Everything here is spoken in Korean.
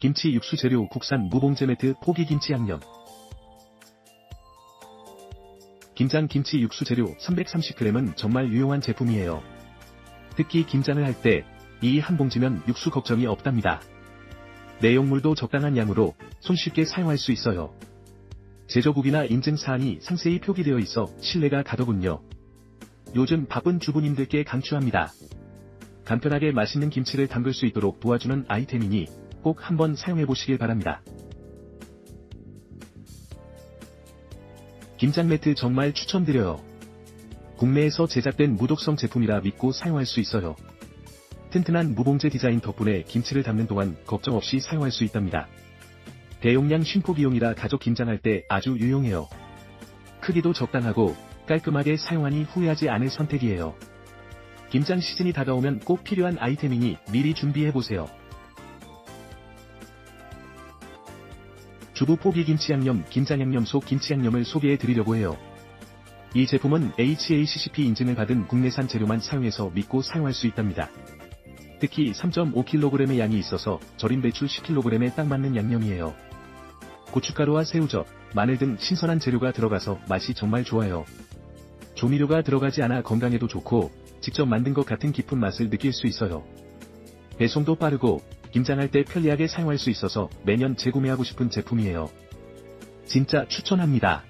김치 육수 재료 국산 무봉제 매트 포기 김치 양념. 김장 김치 육수 재료 330g은 정말 유용한 제품이에요. 특히 김장을 할 때 이 한 봉지면 육수 걱정이 없답니다. 내용물도 적당한 양으로 손쉽게 사용할 수 있어요. 제조국이나 인증 사항이 상세히 표기되어 있어 신뢰가 가더군요. 요즘 바쁜 주부님들께 강추합니다. 간편하게 맛있는 김치를 담글 수 있도록 도와주는 아이템이니 꼭 한번 사용해 보시길 바랍니다. 김장 매트 정말 추천드려요. 국내에서 제작된 무독성 제품이라 믿고 사용할 수 있어요. 튼튼한 무봉제 디자인 덕분에 김치를 담는 동안 걱정 없이 사용할 수 있답니다. 대용량 쉼포기용이라 가족 김장할 때 아주 유용해요. 크기도 적당하고 깔끔하게 사용하니 후회하지 않을 선택이에요. 김장 시즌이 다가오면 꼭 필요한 아이템이니 미리 준비해보세요. 주부 포기 김치 양념, 김장 양념 속 김치 양념을 소개해 드리려고 해요. 이 제품은 HACCP 인증을 받은 국내산 재료만 사용해서 믿고 사용할 수 있답니다. 특히 3.5kg의 양이 있어서 절임 배추 10kg에 딱 맞는 양념이에요. 고춧가루와 새우젓, 마늘 등 신선한 재료가 들어가서 맛이 정말 좋아요. 조미료가 들어가지 않아 건강에도 좋고 직접 만든 것 같은 깊은 맛을 느낄 수 있어요. 배송도 빠르고 김장할 때 편리하게 사용할 수 있어서 매년 재구매하고 싶은 제품이에요. 진짜 추천합니다.